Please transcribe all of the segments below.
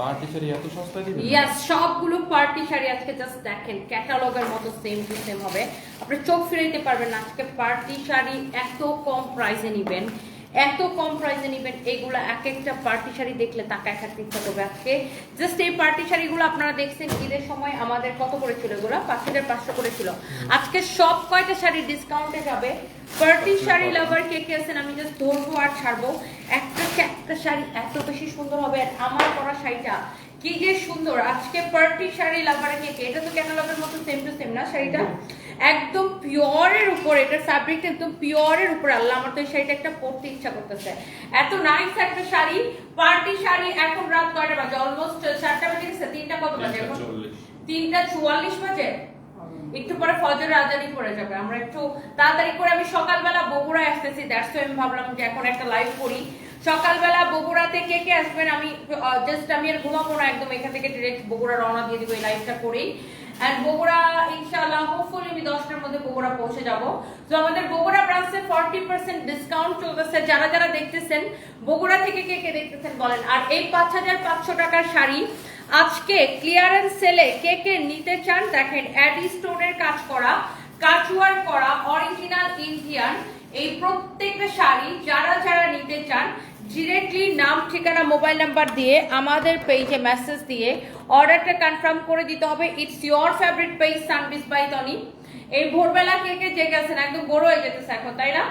Party sari এত সস্তায় দিবেন? ইয়াস সবগুলো পার্টি শাড়ি আজকে জাস্ট দেখেন ক্যাটালগের মতো সেম টু সেম হবে। আপনি চোখ ফিরাইতে পারবেন আজকে পার্টি শাড়ি এত কম প্রাইসে নিবেন। এত কম প্রাইসে নিবেন এগুলো এক একটা পার্টি শাড়ি দেখলে তাকে এক একটা ইচ্ছা করবে আজকে। জাস্ট এই পার্টি শাড়িগুলো আপনারা দেখছেন ঈদের সময় আমাদের কত করে ছিল এগুলো? পাঁচ হাজার পাঁচশো করে ছিল। আজকে সব কয়টা শাড়ি ডিসকাউন্টে যাবে? পার্টি শাড়ি লাভার কে কে আছেন আমি জাস্ট ধরবো আর ছাড়বো। একটা একটা শাড়ি এত বেশি সুন্দর হবে আর আমার পরা শাড়িটা কি যে সুন্দর। আজকে পার্টি শাড়ি লাভারে কে কে? এটা তো ক্যাটালগের মতো সেম টু সেম না শাড়িটা? একদম পিওরের উপর এটা ফ্যাব্রিকটা একদম পিওরের উপর আল্লাহ আমার তো এই শাড়িটা একটা পরতে ইচ্ছা করতেছে। এত নাইস একটা শাড়ি পার্টি শাড়ি এখন রাত কয়টা বাজে? অলমোস্ট চারটা বাজে গেছে তিনটা কত বাজে এখন? তিনটা চুয়াল্লিশ বাজে? একটু পরে ফজর আজানি পড়ে যাবে আমরা একটু তাড়াতাড়ি করে আমি সকালবেলা বগুড়া আসতেছি দ্যাটস আমি ভাবলাম যে এখন একটা লাইভ করি। সকালবেলা বগুড়াতে কে কে আসবেন আমি জাস্ট আমি আর ঘুমাবো না একদম এখান থেকে ডিরেক্ট বগুড়া রওনা দিয়ে দিব এই লাইভটা করেই। এন্ড বগুড়া ইনশাআল্লাহ হোপফুলি আমি দশটার মধ্যে বগুড়া পৌঁছে যাব। তো আমাদের বগুড়া ব্রাঞ্চে ফর্টি পার্সেন্ট ডিসকাউন্ট চলতেছে। যারা যারা দেখতেছেন বগুড়া থেকে কে কে দেখতেছেন বলেন। আর এই পাঁচ হাজার পাঁচশো টাকার শাড়ি, আজকে ক্লিয়ারেন্স সেলে কে কে নিতে চান, দেখেন অ্যাডি স্টোনের কাজ করা কাচুয়ার করা অরিজিনাল ইন্ডিয়ান এই প্রত্যেকটা শাড়ি যারা যারা নিতে চান ডিরেক্টলি নাম, ঠিকানা মোবাইল নাম্বার দিয়ে আমাদের পেজে মেসেজ দিয়ে অর্ডারটা কনফার্ম করে দিতে হবে। It's your favourite page Sunbis by Tony এই ভোরবেলা কে কে জেগে আছেন? একদম বড় হয়ে যেতেছে এখন, তাই না?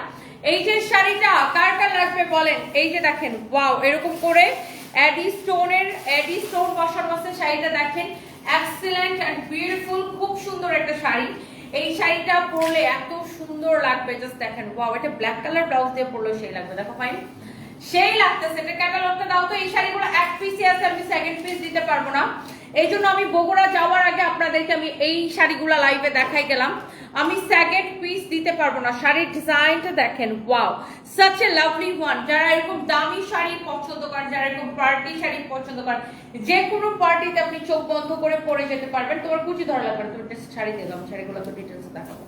এই যে শাড়িটা, কার কার লাগবে বলেন? এই যে দেখেন ওয়াও এরকম করে অ্যাডি স্টোনের অ্যাডি স্টোন বসানো আছে শাড়িটা দেখেন। এক্সিলেন্ট অ্যান্ড বিউটিফুল খুব সুন্দর একটা শাড়ি। এই শাড়িটা পরলে এত সুন্দর লাগবে জাস্ট দেখেন ওয়াও এটা ব্ল্যাক কালার ব্লাউজ দিয়ে পরলে সেই লাগবে। দেখো ফাইন সেই লাগতেছে। এটা ক্যাটালগটা দাও তো এই শাড়িগুলো এক পিসই আছে আমি সেকেন্ড পিস দিতে পারব না। এই জন্য আমি বগুড়া যাওয়ার আগে আপনাদেরকে আমি এই শাড়িগুলো লাইভে দেখাই গেলাম। আমি সেকেন্ড পিস দিতে পারব না। শাড়ির ডিজাইনটা দেখেন wow such a lovely one যারা এরকম দামি শাড়ি পছন্দ করেন যারা এরকম পার্টি শাড়ি পছন্দ করেন যে কোনো পার্টিতে আপনি চোখ বন্ধ করে পরে যেতে পারবেন। তোমার কুচি ধরা লাগবে না, তুমি শাড়ি দিয়ে শাড়িগুলো তো ডিটেলস দেখাবো।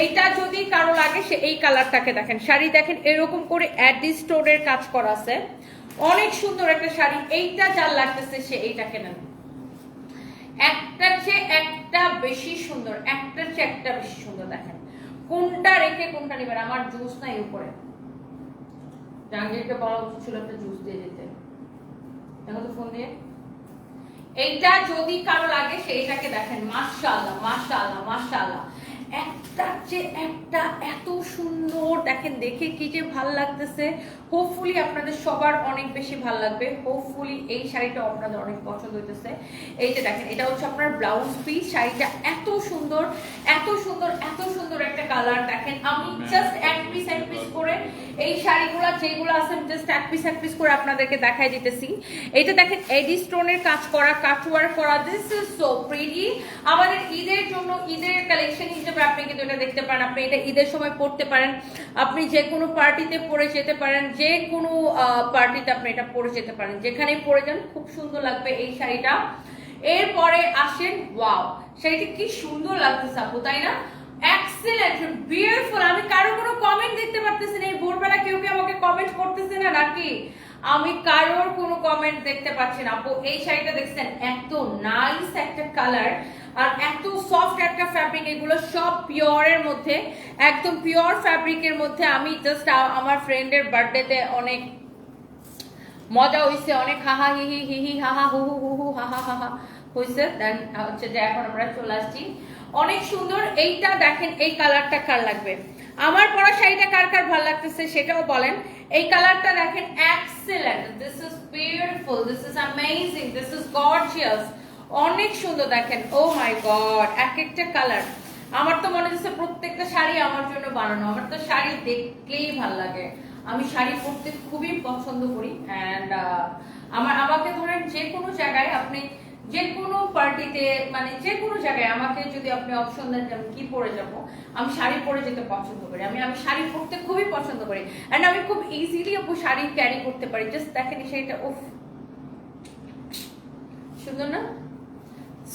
এইটা যদি কারও লাগে, সে এই কালারটাকে দেখেন। শাড়ি দেখেন, এরকম করে অ্যাডি স্টোরের কাজ করা আছে। অনেক সুন্দর একটা শাড়ি। এইটা যার লাগতেছে, সে এইটাকে নেন একটার চেয়ে একটা বেশি সুন্দর একটার চেয়ে একটা বেশি সুন্দর দেখেন। কোনটা রেখে কোনটা নেবেন? আমার জুস নাই উপরে। জাহাঙ্গীরকে বলা উচিত ছিল একটা জুস দিয়ে যেতে দেখো তো ফোন দিয়ে। এইটা যদি কারও লাগে সেইটাকে দেখেন। মাশাআল্লাহ মাশাআল্লাহ মাশাআল্লাহ। একটার যে একটা এত সুন্দর দেখেন দেখে কি যে ভালো লাগতেছে। হোপফুলি আপনাদের সবার অনেক বেশি ভালো লাগবে। হোপফুলি এই শাড়িটা আপনাদের অনেক পছন্দ হইতেছে। এই যে দেখেন এটা হচ্ছে আপনার ব্লাউজ পিস শাড়িটা এত সুন্দর এত সুন্দর এত সুন্দর একটা কালার দেখেন আমি জাস্ট এক পিস এক পিস করে এই শাড়িগুলো যেগুলো আছে আমি জাস্ট এক পিস এক পিস করে আপনাদেরকে দেখাই দিতেছি। এটা দেখেন এডি স্টোনের কাজ করা কাটওয়ার করা দিস ইজ সো প্রিটি আমাদের ঈদের জন্য ঈদের কালেকশন হিসেবে আপনি কিন্তু এটা দেখতে পারেন। আপনি এটা ঈদের সময় পড়তে পারেন। আপনি যে কোনো পার্টিতে পরে যেতে পারেন যে কোনো পার্টিতে আপনি এটা পরে যেতে পারেন। যেখানেই পরে যান, খুব সুন্দর লাগবে এই শাড়িটা। এরপরে আসেন, ওয়াও! শাড়িটা কি সুন্দর লাগতেছে আপু, তাই না? এক্সেলেন্ট বিউটিফুল আমি কারও কোনো কমেন্ট দেখতে পারতেছি না, এই ভোরবেলা কেউ কি আমাকে কমেন্ট করতেছে না নাকি? আমি কারোর কোনো কমেন্ট দেখতে পাচ্ছি না। আপু, এই শাড়িটা দেখছেন, এত নাইস একটা কালার আর এত সফট একটা ফ্যাব্রিক এগুলো সব পিওরের মধ্যে, একদম পিওর ফ্যাব্রিকের মধ্যে আমি জাস্ট আমার ফ্রেন্ডের বার্থডেতে অনেক মজা হইছে, অনেক হাহা হি হি হি হি হাহা হু হু হু হু হাহা হাহা হইছে। দেন হচ্ছে যে এখন আমরা চলে আসছি। অনেক সুন্দর, এইটা দেখেন, এই কালারটা কার লাগবে? আমার পরা শাড়িটা কার কার ভালো লাগতেছে সেটাও বলেন। এই কালারটা দেখেন excellent this is beautiful this is amazing this is gorgeous অনেক সুন্দর দেখেন। ও মাই গড এক একটা কালার আমার তো মনে হচ্ছে প্রত্যেকটা শাড়ি আমার জন্য বানানো। আমার তো শাড়ি দেখলেই ভালো লাগে। আমি শাড়ি পরতে খুবই পছন্দ করি। অ্যান্ড আমার, আমাকে ধরেন যে কোনো জায়গায় আপনি যে কোনো পার্টিতে মানে যে কোনো জায়গায় আমাকে যদি আপনি অপশন দেন যে আমি কি পরে যাব, আমি শাড়ি পরে যেতে পছন্দ করি। আমি আমি শাড়ি পরতে খুবই পছন্দ করি। অ্যান্ড আমি খুব ইজিলি আপু শাড়ি ক্যারি করতে পারি। জাস্ট দেখেন শাড়িটা, উফ। সুন্দর না?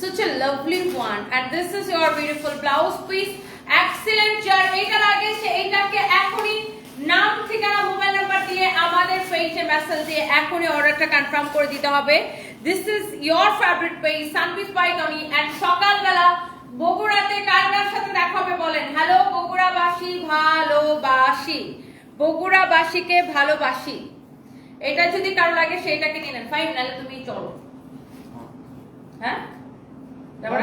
Such a lovely one. And this is your beautiful blouse piece. Excellent যার এটা লাগে সে এইটাকে এখনই নাম ঠিকানা মোবাইল নাম্বার দিয়ে আমাদের পেজে মেসেজ দিয়ে এখনই অর্ডারটা কনফার্ম করে দিতে হবে। This is your favourite page Sunbis by Tony and সকালবেলা বগুড়াতে কার কার সাথে দেখা হবে বলেন? হ্যালো বগুড়াবাসী, ভালোবাসি। বগুড়াবাসীকে ভালোবাসি। এটা যদি কারও লাগে সেটাকে নিয়ে নেন। ফাইন তুমি চলো। হ্যাঁ? যাব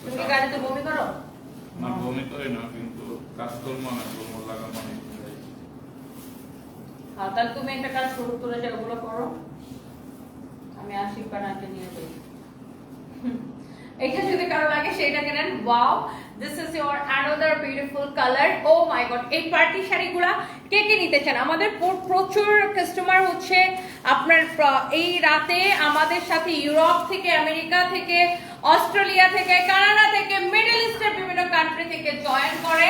তুমি কি গাড়িতে বমি করো? না বমি করে না কিন্তু কাজকর্ম না কর্ম লাগা মানে হ্যাঁ তাহলে তুমি একটা কাজ করে ওগুলো করো। আমি আশীর্বাদ নিয়ে যাই। এটা যদি কারও লাগে সেটাকে নেন wow this is your another beautiful colour oh my god এই পার্টি শাড়িগুলা কে কে নিতে চান? আমাদের প্রচুর কাস্টমার হচ্ছে আপনার এই রাতে আমাদের সাথে ইউরোপ থেকে, আমেরিকা থেকে, অস্ট্রেলিয়া থেকে, কানাডা থেকে, মিডল ইস্টের বিভিন্ন কান্ট্রি থেকে জয়েন করে।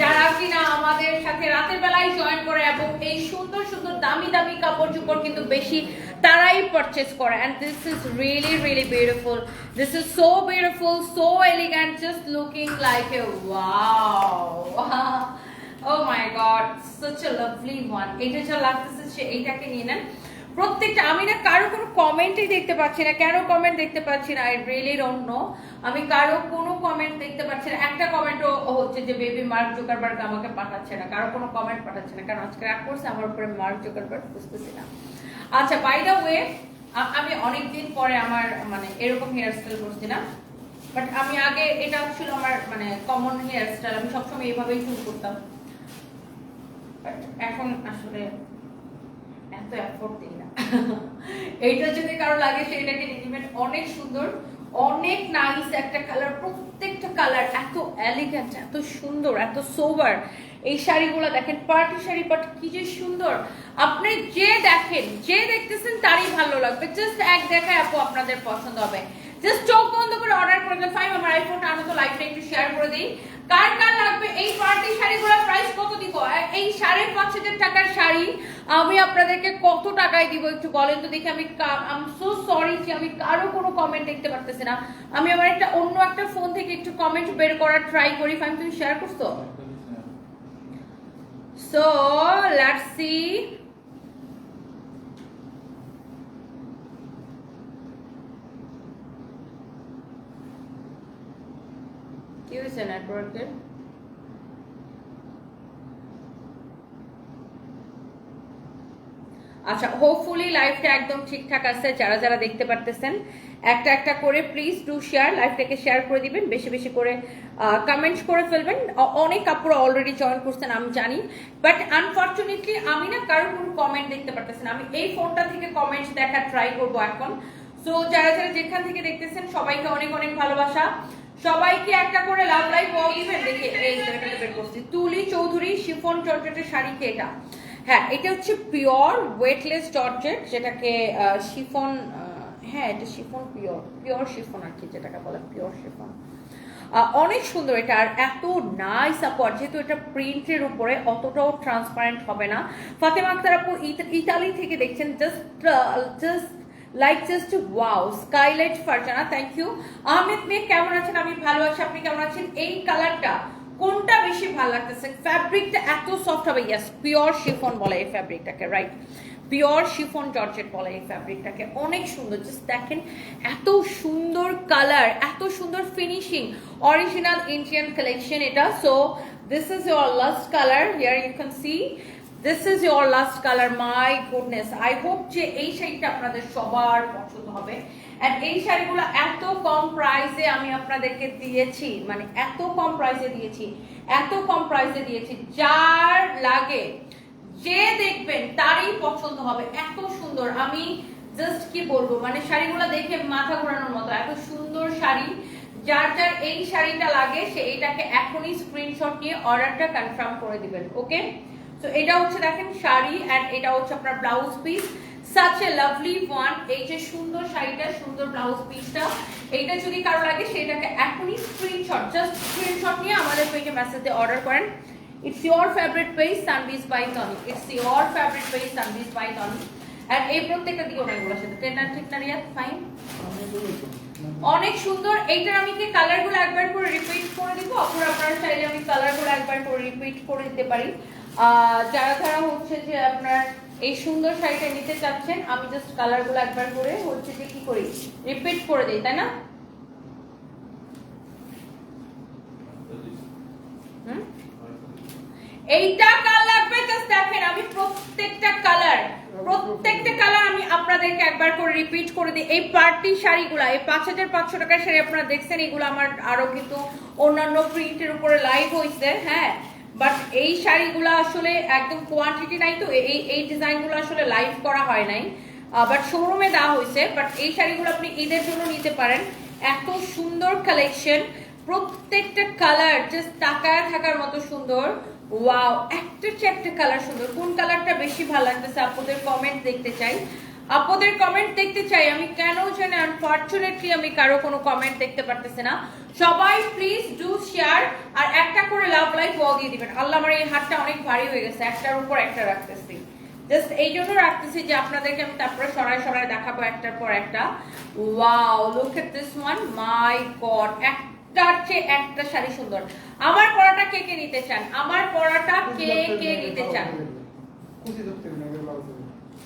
যারা কিনা আমাদের সাথে রাতের বেলায় জয়েন করে এবং এই সুন্দর সুন্দর দামি দামি কাপড় চোপড় কিন্তু বেশি তারাই পারচেস করে and this is really really beautiful this is so beautiful so elegant just looking like a wow oh my god such a lovely one এটা যা লাগতেছে সে এইটাকে নিয়ে নেন প্রত্যেকটা, আমি না কারও কোনো কমেন্টই দেখতে পাচ্ছি না। কেন কমেন্ট দেখতে পাচ্ছি না? আই রিয়েলি ডোন্ট নো আমি কারও কোনো কমেন্ট দেখতে পাচ্ছি না। একটা কমেন্টও হচ্ছে যে বেবি মার্ক জোকারবার্গ আমাকে পাঠাচ্ছে না। কারও কোনো কমেন্ট পাঠাচ্ছে না। কারণ আজকে রাগ করছে, আমার উপরে মার্ক জোকারবার্গ বুঝতেছি না। আচ্ছা বাই দ্য ওয়ে আমি অনেক দিন পরে আমার মানে এরকম হেয়ার স্টাইল করছি না বাট আমি আগে, এটা ছিল আমার মানে কমন হেয়ার স্টাইল আমি সবসময় এইভাবেই শুরু করতাম। বাট এখন আসলে এত এফোর্ট দিই না। এইটা যদি কারও লাগে সেটাকে অনেক সুন্দর, অনেক নাইস একটা কালার প্রত্যেকটা কালার এত এলিগেন্ট এত সুন্দর, এত সোবার এই শাড়িগুলো দেখেন পার্টি শাড়ি বাট কি যে সুন্দর। আপনি যে দেখেন, যে দেখতেছেন, তারই ভালো লাগবে। জাস্ট এক দেখায় আপু আপনাদের পছন্দ হবে। জাস্ট চোখ বন্ধ করে অর্ডার করে দেন। ফাইভ আমার আইফোনটা আনো তো লাইভটা একটু শেয়ার করে দিই। কার কার লাগবে? এই পার্টি শাড়িগুলোর প্রাইস কত দিব? এই সাড়ে পাঁচ হাজার টাকার শাড়ি আমি আপনাদেরকে কত টাকায় দিব একটু বলেন তো দেখি। আমি আম সো সরি যে আমি কারও কোনো কমেন্ট দেখতে পারতেছি না। আমি আমার একটা অন্য একটা ফোন থেকে একটু কমেন্ট বের করার ট্রাই করি। ফাইন তুমি শেয়ার করছ? সো লেটস সি কি হয়েছে নেটওয়ার্কের আচ্ছা হোপফুলি লাইভটা একদম ঠিকঠাক আছে, যারা যারা দেখতে পারতেছেন, একটা একটা করে প্লিজ ডু শেয়ার লাইভটাকে শেয়ার করে দিবেন, বেশি বেশি করে কমেন্টস করে ফেলবেন। অনেক কাপড় অলরেডি জয়েন করছেন, আমি জানি। বাট আনফর্চুনেটলি আমি না কারোর কোনো কমেন্ট দেখতে পারতেছেন আমি এই ফোনটা থেকে কমেন্ট দেখার ট্রাই করব এখন। সো যারা যারা যেখান থেকে দেখতেছেন, সবাইকে অনেক অনেক ভালোবাসা। সবাইকে একটা করে লাভ লাইভ ওয়াও দিবেন দেখে, এই বের করছি। তুলি চৌধুরী শিফন জর্জেটের শাড়ি কে এটা। হ্যাঁ এটা হচ্ছে পিওর ওয়েটলেস জর্জেট যেটাকে শিফন হ্যাঁ এটা শিফন পিওর পিওর শিফন আর কি যেটাকে বলে পিওর শিফন। অনেক সুন্দর এটা, আর এত নাইস আপর যেহেতু এটা প্রিন্টের উপরে অতটাও ট্রান্সপারেন্ট হবে না। ফাতেমা আক্তার আপু, ইত- ইতালি থেকে দেখছেন just just like just wow skylight Farzana thank you Ahmed মেয়ে, কেমন আছেন? আমি ভালো আছি, আপনি কেমন আছেন? এই কালারটা কোনটা বেশি ভালো লাগতেছে? ফ্যাব্রিকটা এত সফট হবে ইয়াস পিওর শিফন বলে এই ফ্যাব্রিকটাকে রাইট পিওর শিফন জর্জেট বলে এই ফ্যাব্রিকটাকে অনেক সুন্দর জাস্ট দেখেন, এত সুন্দর কালার এত সুন্দর ফিনিশিং অরিজিনাল ইন্ডিয়ান কালেকশন এটা। So this is your last colour here you can see this is your last colour my goodness I hope যে এই শাড়িটা আপনাদের সবার পছন্দ হবে। অ্যান্ড এই শাড়িগুলো এত কম প্রাইসে আমি আপনাদেরকে দিয়েছি। মানে এত কম প্রাইসে দিয়েছি। এত কম প্রাইসে দিয়েছি। যার লাগে, যে দেখবেন তারই পছন্দ হবে। এত সুন্দর। আমি জাস্ট কি বলব? মানে শাড়িগুলো দেখে মাথা ঘোরানোর মতো। এত সুন্দর শাড়ি। যার যার এই শাড়িটা লাগে, সে এইটাকে এখনই স্ক্রিনশট নিয়ে অর্ডারটা কনফার্ম করে দিবেন। ওকে তো এটা হচ্ছে দেখেন শাড়ি এন্ড এটা হচ্ছে আপনার blouse piece such a lovely one এই যে সুন্দর শাড়িটা, সুন্দর ব্লাউজ পিসটা এইটা যদি কারও লাগে, সেটাকে এখনই স্ক্রিনশট জাস্ট স্ক্রিনশট নিয়ে আমাদের পেজে মেসেজ দিয়ে অর্ডার করেন। It's your favourite page Sunbis by Tony it's your favourite page Sunbis by Tony আর এই প্রত্যেকটা দিও না এগুলোর সাথে টেনার ঠিক না রিয়া ফাইন অনেক সুন্দর। এইটার আমি কি কালারগুলো একবার করে রিপিট করে দিব? অথবা আপনারা চাইলে আমি কালারগুলো একবার করে রিপিট করে দিতে পারি। যারা যারা হচ্ছে যে আপনার এই সুন্দর শাড়িটা নিতে চাচ্ছেন, আমি জাস্ট কালারগুলো একবার করে হচ্ছে যে কি করি রিপিট করে দিই, তাই না? এইটা লাগবে? দেখেন, আমি প্রত্যেকটা কালার প্রত্যেকটা কালার আমি আপনাদেরকে একবার করে রিপিট করে দিই। এই পার্টি শাড়িগুলা, এই পাঁচ হাজার পাঁচশো টাকার শাড়ি আপনারা দেখছেন, এগুলো আমার আরও কিন্তু অন্যান্য প্রিন্টের উপরে লাইভ হয়েছে হ্যাঁ? বাট এই শাড়িগুলো আসলে একদম কোয়ান্টিটি নাই তো, এই এই ডিজাইনগুলো আসলে লাইভ করা হয় নাই। বাট শোরুমে দেওয়া হয়েছে বাট এই শাড়িগুলো আপনি ঈদের জন্য নিতে পারেন। এত সুন্দর কালেকশন প্রত্যেকটা কালার জাস্ট তাকায় থাকার মতো সুন্দর। ওয়াও একটা চেয়ে একটা কালার সুন্দর। কোন কালারটা বেশি ভালো লাগতেছে, আপনাদের কমেন্ট দেখতে চাই। আপনাদের কমেন্ট দেখতে চাই। আমি কেন জানি আনফরচুনেটলি আমি কারও কোনো কমেন্ট দেখতে পারতেছি না। সবাই প্লিজ ডু শেয়ার আর একটা করে লাভ লাইক ওয়াল দিয়ে দিবেন। আল্লাহ আমার এই হাতটা অনেক ভারী হয়ে গেছে। একটার উপর একটা রাখতেছি। জাস্ট এই জন্য রাখতেছি যে আপনাদেরকে আমি তারপরে সরাই সরাই দেখাবো একটার পর একটা। Wow look at this one my god একটার চেয়ে একটা শাড়ি সুন্দর। আমার পরাটা কে কে নিতে চান? আমার পরাটা কে কে নিতে চান?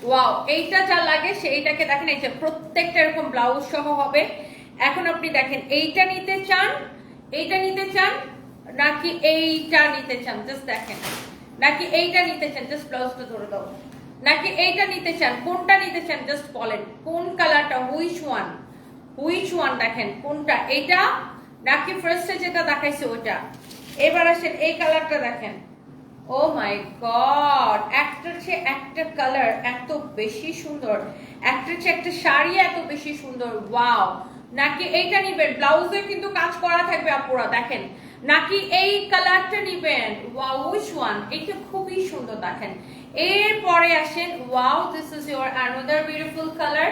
ওয়াও এইটা যা লাগে সেইটাকে দেখেন, এই যে প্রত্যেকটা এরকম ব্লাউজ সহ হবে। এখন আপনি দেখেন, এইটা নিতে চান, এইটা নিতে চান, নাকি এইটা নিতে চান? জাস্ট দেখেন। নাকি এইটা নিতে চান? জাস্ট ব্লাউজটা ধরে দাও। নাকি এইটা নিতে চান? কোনটা নিতে চান? জাস্ট বলেন। কোন কালারটা হুইচ ওয়ান হুইচ ওয়ান দেখেন, কোনটা? এইটা? নাকি ফার্স্টে যেটা দেখাইছে ওটা? এবার আসেন, এই কালারটা দেখেন। ও মাই গড একটার চেয়ে একটা কালার এত বেশি সুন্দর। একটার চেয়ে একটা শাড়ি এত বেশি সুন্দর। ওয়াও নাকি এইটা নিবেন? ব্লাউজে কিন্তু কাজ করা থাকবে আপুরা, দেখেন। নাকি এই কালারটা নিবেন? ওয়াও উইচ ওয়ান এটা খুবই সুন্দর, দেখেন। এরপরে আসেন wow this is your another beautiful colour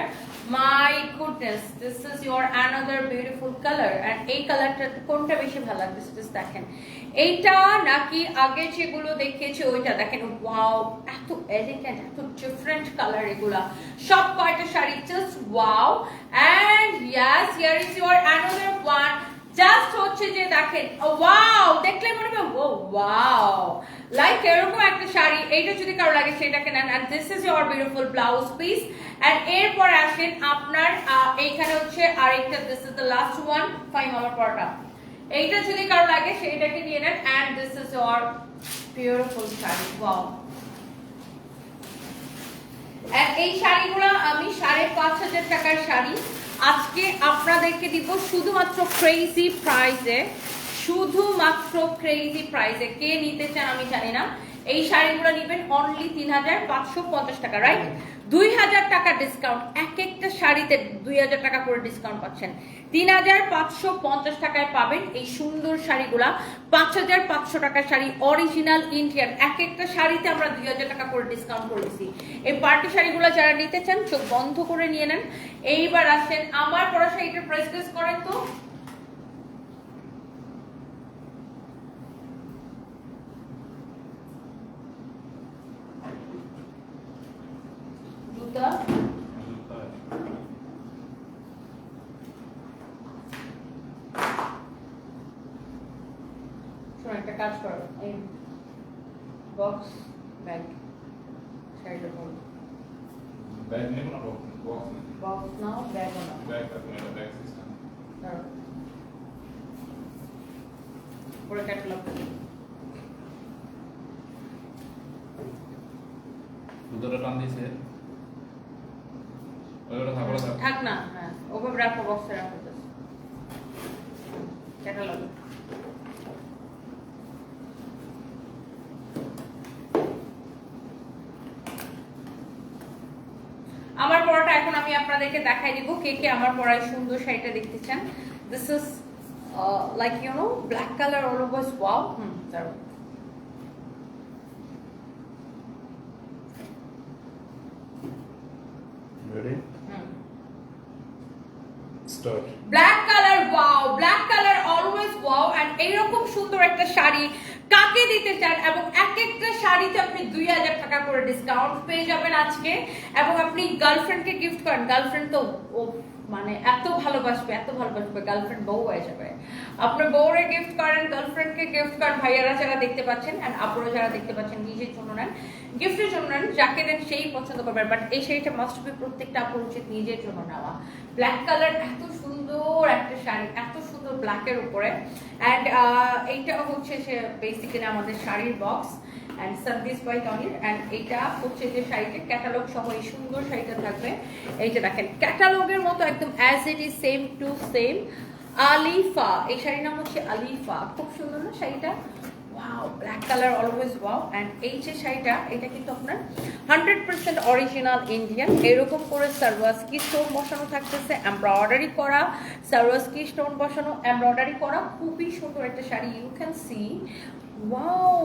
my goodness this is your another beautiful colour and এই কালারটা কোনটা বেশি ভালো লাগতেছে জাস্ট দেখেন। এইটা নাকি আগে যেগুলো দেখিয়েছি, ওইটা দেখেন ওয়াও এত এলিগেন্ট এত ডিফারেন্ট কালার এগুলা। সব কয়টা sari? Just wow and yes here is your another one just হচ্ছে যে দেখেন ওয়াও দেখলে মনে হবে, ও ওয়াও লাইক এরকম একটা শাড়ি, এইটা যদি কারও লাগে সেটাকে নেন and this is your beautiful blouse piece and এরপর আসেন আপনার এইখানে হচ্ছে আরেকটা this is the last one Faim আমার পরটা। এইটা যদি কারও লাগে সেইটাকে নিয়ে নেন and this is your beautiful sari wow এই শাড়িগুলো আমি সাড়ে পাঁচ হাজার টাকার শাড়ি আজকে আপনাদেরকে দিব শুধুমাত্র ক্রেজি প্রাইজে শুধুমাত্র ক্রেজি প্রাইজে কে নিতে চান আমি জানি না। এই শাড়িগুলো নেবেন অনলি তিন হাজার পাঁচশো পঞ্চাশ টাকা রাইট দুই হাজার টাকা ডিসকাউন্ট এক একটা শাড়িতে দুই হাজার টাকা করে ডিসকাউন্ট পাচ্ছেন। তিন হাজার পাঁচশো পঞ্চাশ টাকায় পাবেন এই সুন্দর শাড়িগুলা। পাঁচ হাজার পাঁচশো টাকার শাড়ি অরিজিনাল ইন্ডিয়ান এক একটা শাড়িতে আমরা দুই হাজার টাকা করে ডিসকাউন্ট করেছি। এই পার্টি শাড়িগুলো যারা নিতে চান, চোখ বন্ধ করে নিয়ে নেন। এইবার আসেন আমার পড়া শাড়িটার প্রাইস করেন তো জুতা শোনো একটা কাজ করো। এই বক্স ব্যাগ শাড়িটা পরো ব্যাগ নেব না বক্স বক্স নাও ব্যাগও নাও। ব্যাগ তুমি এটা ব্যাগ সিস্টেম ধরো। পরে ক্যাটালগ দুটোটা টান দিয়েছে ওইটা থাকলে থাক। থাক না হ্যাঁ ওভাবে রাখো বক্সে রাখো ক্যাটালগ আমার পড়াটা এখন আমি আপনাদেরকে দেখাই দিব কে কে আমার পড়ায় সুন্দর শাড়িটা দেখতে চান। This is like you know black colour all over wow hmm দাঁড়াও ready hmm start black colour wow black colour always wow and এইরকম সুন্দর একটা শাড়ি কাকে দিতে চান এবং একটা শাড়িতে আপনি দুই হাজার টাকা করে ডিসকাউন্ট পেয়ে যাবেন আজকে। এবং আপনি গার্লফ্রেন্ডকে গিফট করেন। গার্লফ্রেন্ড তো ও মানে এত ভালোবাসবে এত ভালোবাসবে গার্লফ্রেন্ড বউ হয়ে যাবে। আপনার বউরে গিফট করেন গার্লফ্রেন্ডকে গিফট করেন ভাইয়ারা যারা দেখতে পাচ্ছেন এন্ড আপুরা যারা দেখতে পাচ্ছেন নিজের জন্য নেন। গিফটের জন্য না, যাকে দেন সেই পছন্দ করবেন। বাট এই শাড়িটা মাস্ট বি প্রত্যেকটা আপুর উচিত নিজের জন্য নেওয়া। ব্ল্যাক কালার এত সুন্দর একটা শাড়ি এত সুন্দর ব্ল্যাকের উপরে। অ্যান্ড এইটা হচ্ছে সে বেসিক্যালি আমাদের শাড়ির বক্স অ্যান্ড সার্ভিস বাই টনির অ্যান্ড এটা হচ্ছে যে শাড়িটা ক্যাটালগ সহ এই সুন্দর শাড়িটা থাকবে। এইটা দেখেন ক্যাটালগের মতো একদম as it is same to same Alifa, এই শাড়ির নাম হচ্ছে আলিফা। খুব সুন্দর না শাড়িটা? Black colour always wow and এই যে শাড়িটা, এটা কিন্তু আপনার হান্ড্রেড পার্সেন্ট অরিজিনাল ইন্ডিয়ান এরকম করে স্টোন বসানো থাকতেছে করা। স্টোন বসানো এমব্রয়ডারি করা। খুবই সুন্দর একটা sari you can see wow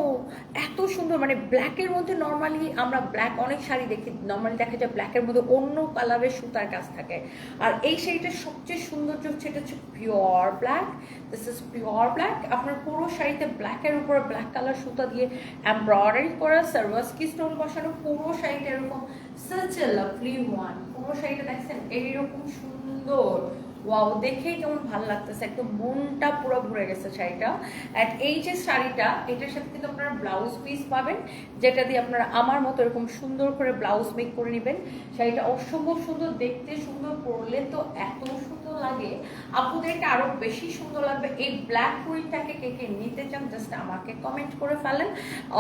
এত সুন্দর মানে ব্ল্যাকের মধ্যে নর্মালি আমরা ব্ল্যাক অনেক শাড়ি দেখি নর্মালি দেখা যায় ব্ল্যাকের মধ্যে অন্য কালারের সুতার কাজ থাকে। আর এই শাড়িটার সবচেয়ে সৌন্দর্য হচ্ছে, এটা হচ্ছে pure black this is pure black আপনার পুরো শাড়িতে ব্ল্যাকের উপরে ব্ল্যাক কালার সুতা দিয়ে এমব্রয়ডারি করা সার্ভাসকি স্টোন বসানো, পুরো শাড়িটা এরকম সাচ এ লাভলি ওয়ান পুরো শাড়িটা দেখছেন এইরকম সুন্দর। ওয়াও দেখেই কেমন ভালো লাগতেছে। একদম মনটা পুরো ভরে গেছে শাড়িটা। অ্যান্ড এই যে শাড়িটা, এটার সাথে কিন্তু আপনারা ব্লাউজ পিস পাবেন, যেটা দিয়ে আপনারা আমার মতো এরকম সুন্দর করে ব্লাউজ মেক করে নেবেন। শাড়িটা অসম্ভব সুন্দর, দেখতে সুন্দর, পরলে তো এত সুন্দর লাগে, আপুদেরকে আরও বেশি সুন্দর লাগবে। এই ব্ল্যাক প্রিন্টটাকে কে কে নিতে চান জাস্ট আমাকে কমেন্ট করে ফেলেন,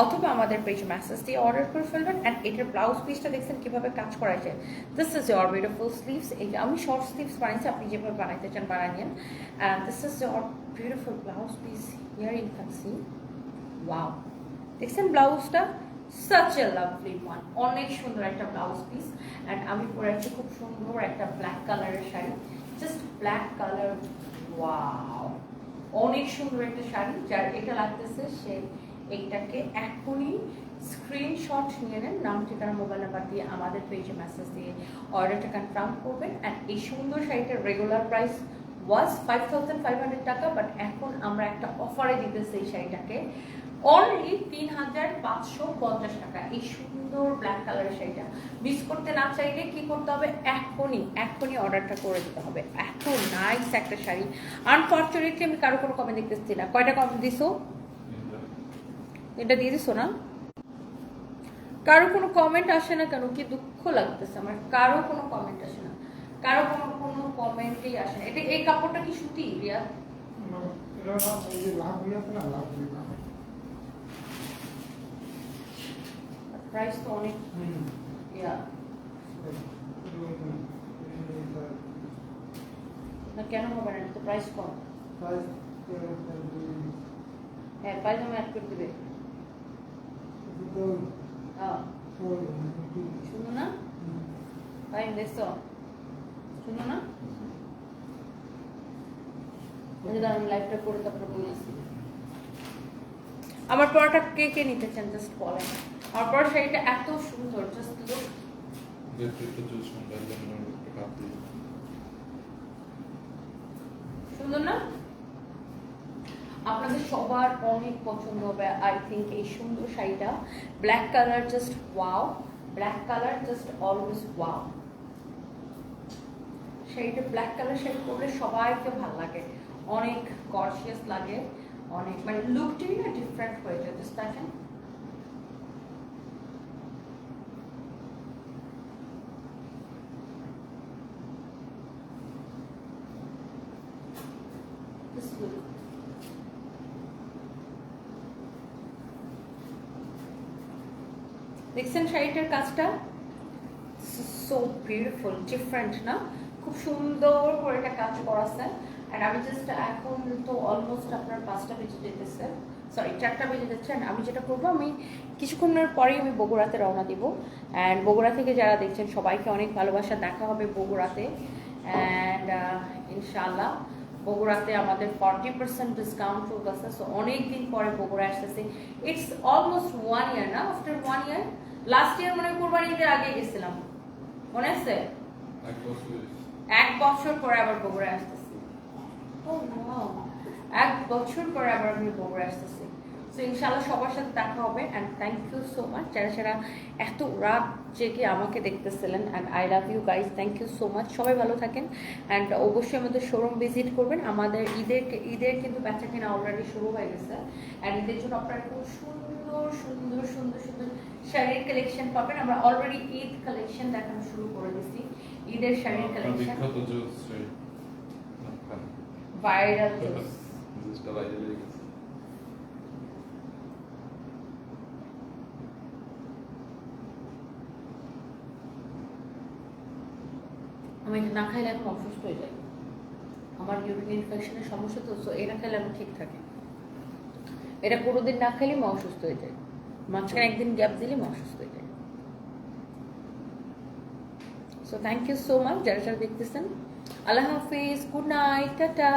অথবা আমাদের পেজ মেসেজ দিয়ে অর্ডার করে ফেলবেন। অ্যান্ড এটার ব্লাউজ পিসটা দেখছেন কীভাবে কাজ করা যায় this is your beautiful sleeves এই আমি শর্ট স্লিভস বানিয়েছি আপনি যেভাবে বানাইতে চান, বানিয়ে নিন। And this is your beautiful blouse piece here in can see wow দেখছেন ব্লাউজটা সাচ এ লাভলি ওয়ান অনেক সুন্দর একটা ব্লাউজ পিস অ্যান্ড আমি পরে খুব সুন্দর একটা ব্ল্যাক কালারের sari. Just black colour wow অনেক সুন্দর একটা শাড়ি, যার এটা লাগতেছে সে এইটাকে এখনই স্ক্রিনশট নিয়ে নেন। নাম, ঠিকানা মোবাইল নাম্বার দিয়ে আমাদের পেজে মেসেজ দিয়ে অর্ডারটা কনফার্ম করবেন। অ্যান্ড এই সুন্দর শাড়িটার regular price was five thousand five hundred টাকা বাট এখন আমরা একটা অফারে দিতেছি এই শাড়িটাকে। অনলি তিন হাজার পাঁচশো পঞ্চাশ টাকা। এই সুন্দর ব্ল্যাক কালারের শাড়িটা। মিস করতে না চাইলে কি করতে হবে? এখনই এখনই অর্ডারটা করে দিতে হবে। এত নাইস একটা শাড়ি। আনফর্চুনেটলি আমি কারও কোনো কমে দেখতেছি না। কয়টা কম দিছো? এটা দিয়ে দিছো না? কারও কোনো কমেন্ট আসে না কেন? কি দুঃখ লাগতেছে আমার। কারও কোনো কমেন্ট আসে না। কারও কোনো কোনো কমেন্টই আসে না। এটা, এই কাপড়টা কি সুতি, রিয়া? প্রাইস তো অনেক। ইয়া। না কেন হবে না? তো প্রাইস কম। হ্যাঁ পায়জামা অ্যাড করে দেবে। হ্যাঁ। শুনো না? টাইম দেখছ? শুনো না? আমি লাইভটা করে তারপরে বলেছি আমার পরোটা কে কে নিতে চান? জাস্ট বলেন। আমার শাড়িটা এত সুন্দর জাস্ট লুক সুন্দর না? আপনাদের সবার অনেক পছন্দ হবে আই থিঙ্ক এই সুন্দর শাড়িটা। Black colour just wow black colour just always wow শাড়িটা ব্ল্যাক কালার শাড়ি পরলে সবাইকে ভালো লাগে। অনেক গর্জিয়াস লাগে। অনেক মানে লুকটাই না ডিফারেন্ট হয়ে যায় জাস্ট দেখেন This look. দেখছেন শাড়িটার কাজটা সো বিউটিফুল ডিফারেন্ট না? খুব সুন্দর করে একটা কাজ করাছে আর আমি জাস্ট এখন তো অলমোস্ট আপনার পাঁচটা বেজে যেতেছে। সরি চারটা বেজে যাচ্ছে। And আমি যেটা করব, আমি কিছুক্ষণের পরেই আমি বগুড়াতে রওনা দিব। অ্যান্ড বগুড়া থেকে যারা দেখছেন, সবাইকে অনেক ভালোবাসা। দেখা হবে বগুড়াতে। অ্যান্ড ইনশাআল্লাহ। বগুড়াতে আমাদের ফর্টি পার্সেন্ট ডিসকাউন্ট চলতেছে সো অনেক দিন পরে বগুড়া আসতেছে। ইটস অলমোস্ট ওয়ান ইয়ার না? After one year last year মনে কোরবানি ঈদের আগে গেছিলাম। মনে আছে? এক বছর পরে আবার বগুড়া আসতেছি। ও এক বছর পরে আবার আমি বগুড়া আসতেছি। সো ইনশাল্লাহ সবার সাথে দেখা হবে and thank you so much যারা যারা এত রাত জেগে আমাকে দেখতেছিলেন and I love you guys thank you so much সবাই ভালো থাকেন অ্যান্ড অবশ্যই আমাদের শোরুম ভিজিট করবেন। আমাদের ঈদের ঈদের কিন্তু বেচা কেনা অলরেডি শুরু হয়ে গেছে অ্যান্ড ঈদের জন্য আপনারা খুব সুন্দর সুন্দর সুন্দর সুন্দর শাড়ির কালেকশন পাবেন। আমরা অলরেডি ঈদ কালেকশন দেখানো শুরু করে দিছি ঈদের শাড়ির কালেকশন বিখ্যাত জুস ভাইরাল জুসটা বাইরে লেগে গেছে আমি এটা না খাইলে এখন অসুস্থ হয়ে যাই। আমার ইউরিন ইনফেকশনের সমস্যা তো সো এটা খাইলে আমি ঠিক থাকে। এটা কোনোদিন না খাইলে আমি অসুস্থ হয়ে যায়। মাঝখানে একদিন গ্যাপ দিলে আমি অসুস্থ হয়ে যায়। So thank you so much যারা যারা দেখতেছেন। আল্লাহ হাফিজ গুড নাইট টাটা।